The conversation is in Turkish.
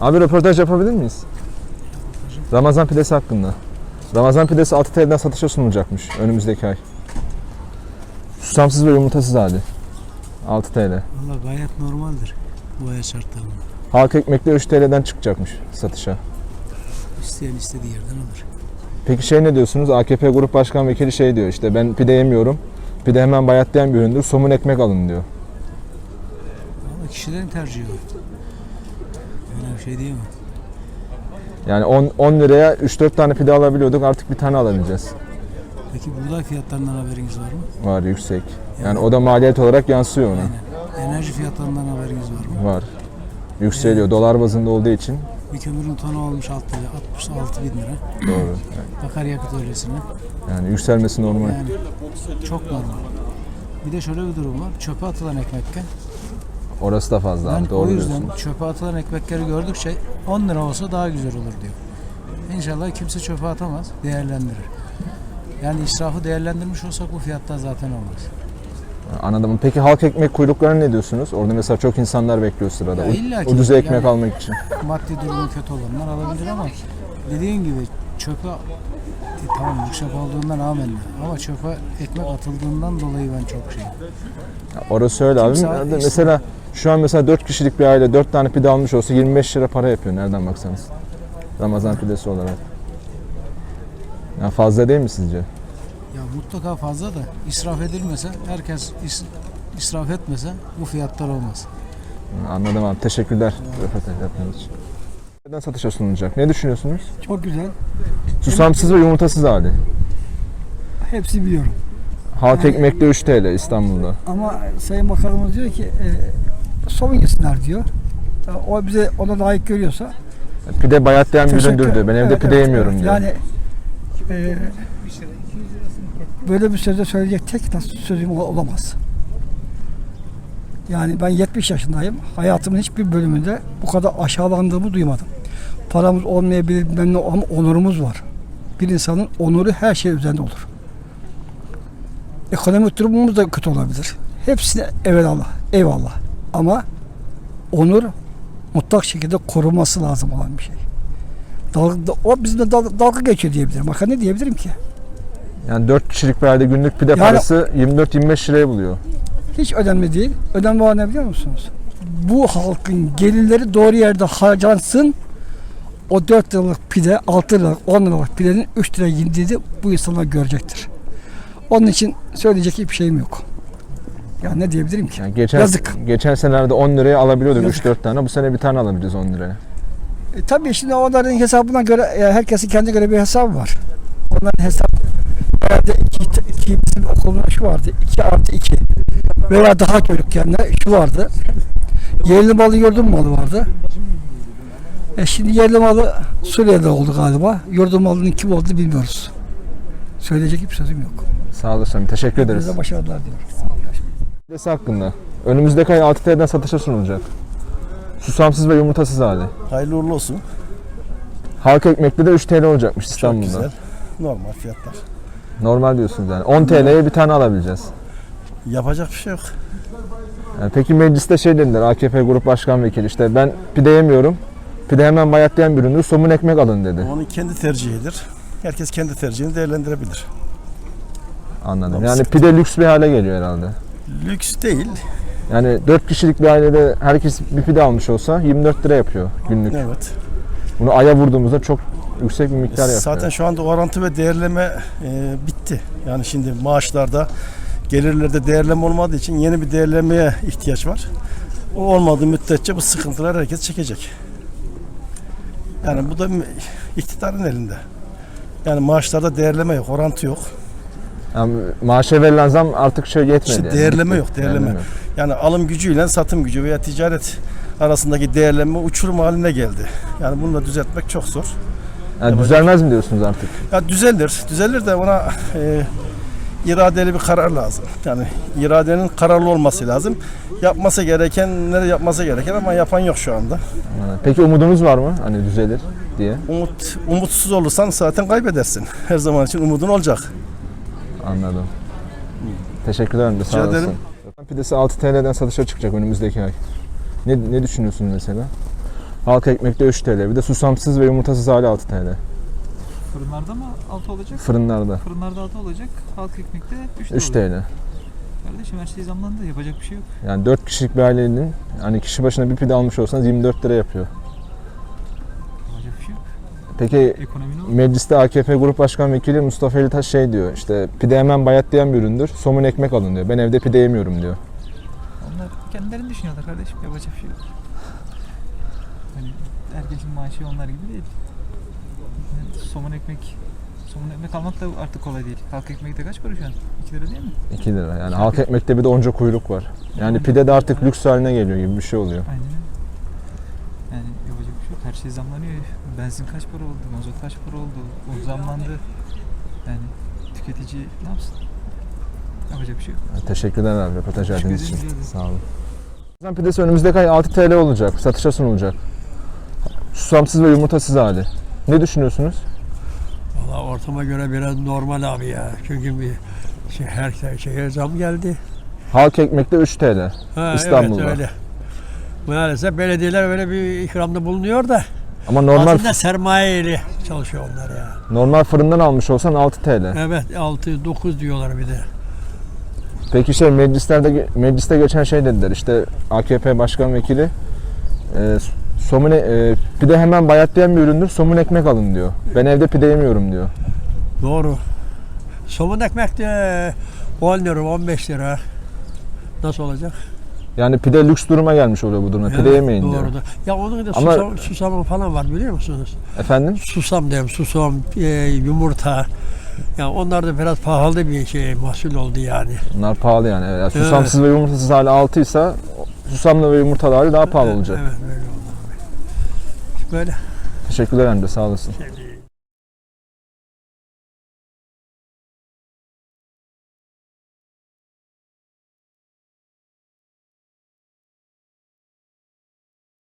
Abi röportaj yapabilir miyiz? Ramazan pidesi hakkında. Ramazan pidesi 6 TL'den satışa sunulacakmış önümüzdeki ay. Susamsız ve yumurtasız hali. 6 TL. Valla gayet normaldir bu ay şartlarında. Halk ekmekli 3 TL'den çıkacakmış satışa. İsteyen istediği yerden alır. Peki şey ne diyorsunuz? AKP Grup Başkan Vekili şey diyor işte ben pide yemiyorum. Pide hemen bayatlayan bir üründür. Somun ekmek alın diyor. Ama kişilerin tercihi o. Bir şey diyemem. Yani 10, 10 liraya 3-4 tane pide alabiliyorduk artık bir tane alabileceğiz. Peki buğday fiyatlarından haberiniz var mı? Var yüksek. Yani o da maliyet olarak yansıyor ona. Aynen. Enerji fiyatlarından haberiniz var mı? Var. Yükseliyor. Dolar bazında olduğu için. Bir kömürün tonu olmuş 6 lira, 66 bin lira. Doğru. Akaryakıt öylesine. Yani yükselmesi normal. Yani çok normal. Bir de şöyle bir durum var. Çöpe atılan ekmekken. Orası da fazla Ben abi. Doğru o yüzden diyorsun. çöpe atılan ekmekleri gördükçe 10 lira olsa daha güzel olur diyor. İnşallah kimse çöpe atamaz, değerlendirir. Yani israfı değerlendirmiş olsak bu fiyatlar zaten olmaz. Anladım. Peki halk ekmek kuyruklarına ne diyorsunuz? Orada mesela çok insanlar bekliyor sırada. Ya illa ki. Ucuz ekmek Yani- almak için. Maddi durumu kötü olanlar alabilir ama dediğin gibi çöpe e, tamam yüksek olduğundan amenna ama çöpe ekmek atıldığından dolayı ben çok şey. Ya Orası öyle abi. Kimse. Mesela şu an mesela 4 kişilik bir aile 4 tane pide almış olsa 25 lira para yapıyor nereden baksanız. Ramazan pidesi olarak. Ya fazla değil mi sizce? Ya mutlaka fazla da israf edilmese, herkes is- israf etmese bu fiyatlar olmaz. Anladım abi. Teşekkürler röportaj yaptığınız için. Neden satışa sunulacak? Ne düşünüyorsunuz? Çok güzel. Susamsız ve yumurtasız hali. Hepsi biliyorum. Halk ekmekte 3 TL İstanbul'da. Ama Sayın Bakanımız diyor ki e, sorun yesinler diyor. O bize ona layık görüyorsa. Pide bayatlayan bir teşekkür- üründür diyor. Ben evde Evet, pide evet, yemiyorum evet. diyor. Yani e, böyle bir sözde söyleyecek tek nasıl sözüm ol- olamaz. Yani ben 70 yaşındayım. Hayatımın hiçbir bölümünde bu kadar aşağılandığımı duymadım. Paramız olmayabilir bilmem ne ama onurumuz var. Bir insanın onuru her şey üzerinde olur. Ekonomik durumumuz da kötü olabilir. Hepsine evelallah, eyvallah. Ama onur mutlak şekilde korunması lazım olan bir şey. Dalga, o bizimle dal- dalga geçiyor diyebilirim. Bakın ne diyebilirim ki? Yani 4 kişilik bir ailede günlük pide Yani- parası 24-25 liraya buluyor. Hiç önemli değil. Önemli olan ne biliyor musunuz? Bu halkın gelirleri doğru yerde harcansın. O 4 liralık pide, 6 liralık, 10 liralık pidenin 3 liraya indiğini bu insanlar görecektir. Onun için söyleyecek hiçbir şeyim yok. Ya ne diyebilirim ki? Yani geçen Yazık. geçen senelerde 10 liraya alabiliyorduk Yazık. 3-4 tane. Bu sene bir tane alabileceğiz 10 liraya. E, tabii şimdi onların hesabına göre e, herkesin kendine göre bir hesabı var. Onların hesap herhalde iki, iki bizim okulun şu vardı. 2 artı 2 veya daha çocukken de şu vardı. Yerli malı yurdum malı vardı. E şimdi yerli malı Suriye'de oldu galiba. Yurdum malının kim olduğunu bilmiyoruz. Söyleyecek hiçbir sözüm yok. Sağ olasın. Teşekkür ederiz. Hepinize başarılar diliyorum. Pidesi hakkında. Önümüzdeki ay 6 TL'den satışa sunulacak. Susamsız ve yumurtasız hali. Hayırlı uğurlu olsun. Halk ekmekli de 3 TL olacakmış Çok İstanbul'da. güzel. Normal fiyatlar. Normal diyorsunuz yani. 10 TL'ye bir tane alabileceğiz. Yapacak bir şey yok. Yani peki mecliste şey dediler AKP Grup Başkan Vekili işte ben pide yemiyorum. Pide hemen bayatlayan bir üründür. Somun ekmek alın dedi. Onun kendi tercihidir. Herkes kendi tercihini değerlendirebilir. Anladım. Doğru, Yani sıkıntı. pide lüks bir hale geliyor herhalde. Lüks değil. Yani 4 kişilik bir ailede herkes bir pide almış olsa 24 lira yapıyor günlük. Evet. Bunu aya vurduğumuzda çok yüksek bir miktar yapıyor. Zaten şu anda orantı ve değerleme e, bitti. Yani şimdi maaşlarda, gelirlerde değerleme olmadığı için yeni bir değerlemeye ihtiyaç var. O olmadığı müddetçe bu sıkıntılar herkes çekecek. Yani bu da iktidarın elinde. Yani maaşlarda değerleme yok, orantı yok. Yani maaşa verilen zam artık şey yetmedi. İşte yani. değerleme Bitti. yok, değerleme. Yani alım gücüyle satım gücü veya ticaret arasındaki değerlenme uçurum haline geldi. Yani bunu da düzeltmek çok zor. Yani düzelmez mi diyorsunuz artık? Ya düzelir, düzelir de ona e, iradeli bir karar lazım. Yani iradenin kararlı olması lazım. Yapması gerekenleri yapması gereken ama yapan yok şu anda. Yani Peki umudunuz var mı? Hani düzelir diye. Umut umutsuz olursan zaten kaybedersin. Her zaman için umudun olacak. Anladım. Teşekkür ederim de sağ Rica olasın. ederim. Pidesi 6 TL'den satışa çıkacak önümüzdeki ay. Ne, ne düşünüyorsun mesela? Halk ekmekte 3 TL. Bir de susamsız ve yumurtasız hali 6 TL. Fırınlarda mı 6 olacak? Fırınlarda. Fırınlarda 6 olacak. Halk ekmekte 3 3 olacak. TL. Kardeşim her şey zamlandı. Yapacak bir şey yok. Yani 4 kişilik bir ailenin hani kişi başına bir pide almış olsanız 24 lira yapıyor. Peki mecliste AKP Grup Başkan Vekili Mustafa Elitaş şey diyor işte pide hemen bayatlayan bir üründür. Somun ekmek alın diyor. Ben evde pide yemiyorum diyor. Onlar kendilerini düşünüyorlar kardeşim. Yapacak bir şey yok. Hani herkesin maaşı onlar gibi değil. Yani somun ekmek somun ekmek almak da artık kolay değil. Halk ekmek de kaç para şu an? 2 lira değil mi? 2 lira. Yani halk ekmekte bir de onca kuyruk var. Yani pide de artık lüks haline geliyor gibi bir şey oluyor. Aynen öyle. Yani yapacak bir şey yok. Her şey zamlanıyor. Benzin kaç para oldu? Mazot kaç para oldu? O zamlandı. Yani tüketici ne yapsın? Yapacak bir şey yok. Teşekkürler abi röportaj Teşekkür verdiğiniz için. ederim, rica ederim. Sağ olun. Ramazan pidesi önümüzdeki ay 6 TL olacak. Satışa sunulacak. Susamsız ve yumurtasız hali. Ne düşünüyorsunuz? Valla ortama göre biraz normal abi ya. Çünkü bir şey, her şey- şeye zam geldi. Halk ekmekte 3 TL. Ha, İstanbul'da. Evet öyle. Maalesef belediyeler böyle bir ikramda bulunuyor da Ama normal aslında sermayeli çalışıyor onlar ya. normal fırından almış olsan 6 TL. Evet 6-9 diyorlar bir de. Peki şey meclislerde mecliste geçen şey dediler işte AKP Başkan Vekili e, somun e, pide hemen bayatlayan bir üründür. Somun ekmek alın diyor. Ben evde pide yemiyorum diyor. Doğru. Somun ekmek de 10 lira 15 lira. Nasıl olacak? Yani pide lüks duruma gelmiş oluyor bu durumda. Pide Evet, yemeyin diyor. doğru da. Ya onun da Ama- susam, susamı falan var biliyor musunuz? Efendim? Susam diyorum, susam, e, yumurta. Ya onlar da biraz pahalı bir şey mahsul oldu yani. Bunlar pahalı yani. Evet. Yani susamsız ve yumurtasız hali 6 ise susamlı ve yumurtalı hali daha pahalı olacak. Evet öyle oldu abi. Böyle Teşekkürler Emre sağ olasın. şey.